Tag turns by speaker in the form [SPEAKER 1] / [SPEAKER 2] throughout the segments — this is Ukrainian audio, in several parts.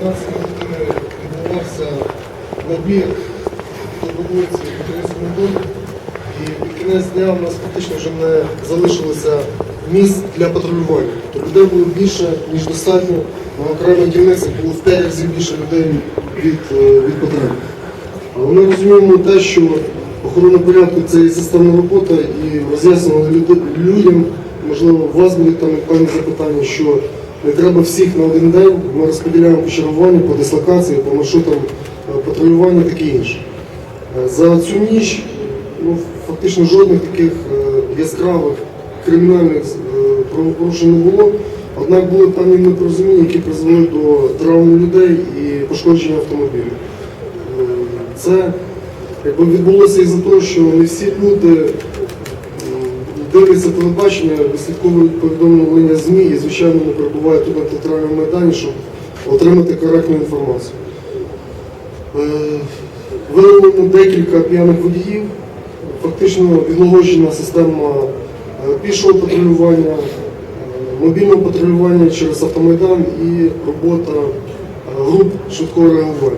[SPEAKER 1] 12 години відбувався набір добровольців в українському домі. І під кінець дня у нас фактично вже не залишилося місць для патрулювання. Тобто людей було більше, ніж достатньо. На окремих дільницях було в 5 разів більше людей від, від потреби. Але ми розуміємо те, що охорона порядку це і системна робота, і роз'яснювали людям, можливо, у вас будуть там певні запитання, що не треба всіх на один день, ми розподіляємо по чергуванню, по дислокації, по маршрутам е, патрулювання таке інше. Е, За цю ніч ну, фактично жодних таких е, яскравих кримінальних правопорушень не було. Однак були певні непорозуміння, які призвели до травм людей і пошкодження автомобілів. Це якби відбулося із-за того, що не всі люди м, дивляться телебачення, вислідковують повідомлення ЗМІ і, звичайно, не перебувають тут на театральному майдані, щоб отримати коректну інформацію. Е, Виявлено декілька п'яних водіїв, фактично відлагоджена система е, пішого патрулювання, е, мобільного патрулювання через автомайдан і робота груп швидкого реагування.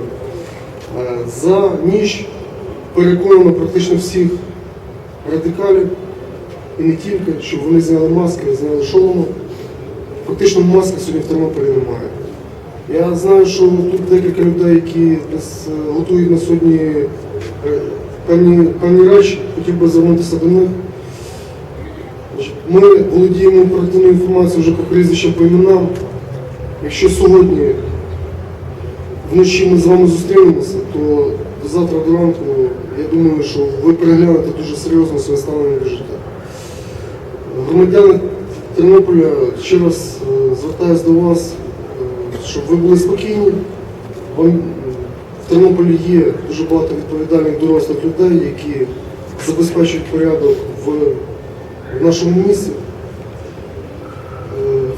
[SPEAKER 1] За ніч переконано практично всіх радикалів і не тільки, щоб вони зняли маски, зняли шоломи. Фактично маски сьогодні в Тернополі немає. Я знаю, що тут декілька людей, які е, готують на сьогодні е, певні, певні речі, хотів би звернутися до них. Ми володіємо оперативною інформацією вже по прізвищам по іменам. Якщо сьогодні вночі ми з вами зустрінемося, то до завтра до ранку я думаю, що ви переглянете дуже серйозно своє ставлення до життя. Громадяни Тернополя ще раз е, звертаюся до вас, е, щоб ви були спокійні. Вам, В Тернополі є дуже багато відповідальних дорослих людей, які забезпечують порядок в, в нашому місті. Е,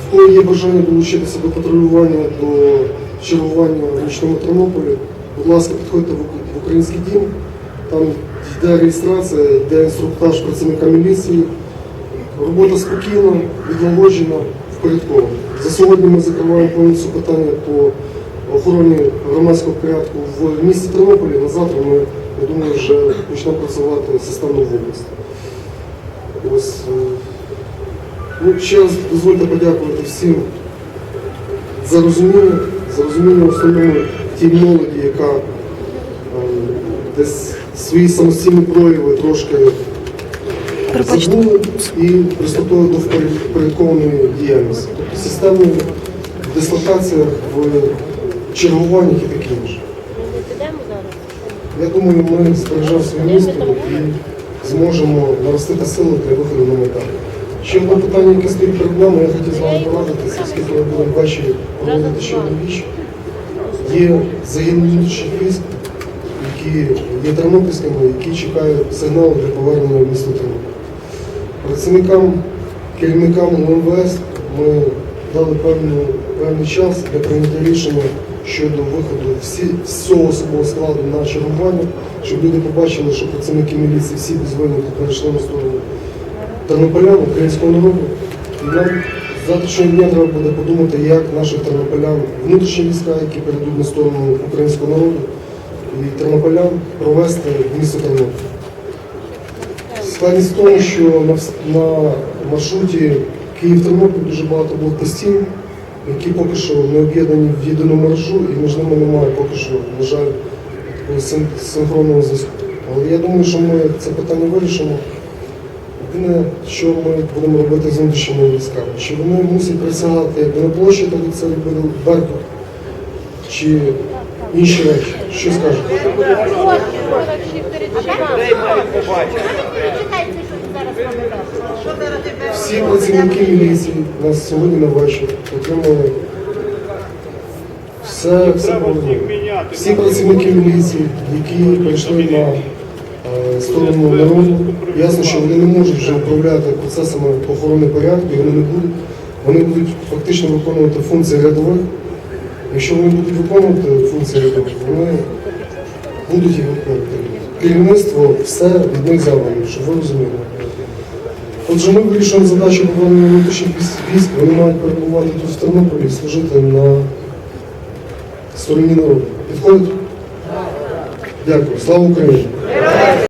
[SPEAKER 1] В кого є бажання долучитися до патрулювання, до чергування в нічному Тернополі, будь ласка, підходьте в український дім. Там йде реєстрація, йде інструктаж працівника міліції. Робота спокійна, відлагоджена, впорядкована. За сьогодні ми закриваємо повністю питання по охороні громадського порядку в місті Тернополі. На завтра ми, я думаю, вже почнемо працювати системно в області. Ось, е, ну, ще раз дозвольте подякувати всім за розуміння, за розуміння основному тій молоді, яка е, десь свої самостійні прояви трошки Забули і приступили до впорядкованої діяльності. Тобто системної дислокація в чергуваннях і таке інше. Я думаю, ми збережемо своє місто і зможемо наростити сили для виходу на Майдан. Ще одне питання, яке стоїть перед нами, я хотів з вами порадитися, оскільки ми будемо ввечері проводити ще одну річ. Є внутрішніх військ, які є тернопільськими, які чекають сигналу для повернення в місто Тернопіль. Працівникам, керівникам УМВС ми дали певну, певний час для прийняття рішення щодо виходу всі, всього особового складу на чергування, щоб люди побачили, що працівники міліції всі без винятку перейшли на сторону тернополян, українського народу. І нам завтрашнього дня треба буде подумати, як наших тернополян, внутрішні війська, які перейдуть на сторону українського народу, і тернополян провести в місто Тернопіль. Складність в тому, що на, маршруті Київ-Тернопіль дуже багато блокпостів, які поки що не об'єднані в єдину мережу, і між ними немає поки що, на жаль, такого син- синхронного зв'язку. Але я думаю, що ми це питання вирішимо. Єдине, що ми будемо робити з внутрішніми військами, чи вони мусять присягати якби на площі, тоді це якби Беркут, чи інші речі. Що скажете? Всі працівники міліції нас сьогодні на вечір отримали все, все було. Всі працівники міліції, які прийшли на е, сторону народу, ясно, що вони не можуть вже управляти процесами охорони порядку, і вони не будуть. Вони будуть фактично виконувати функції рядових. Якщо вони будуть виконувати функції рядових, вони будуть їх виконувати. Керівництво все від них завдано, щоб ви розуміли. Отже, ми вирішуємо задачу повернення внутрішніх військ-. Вони мають перебувати тут в Тернополі, і служити на стороні народу. Підходить? Дякую. Слава Україні!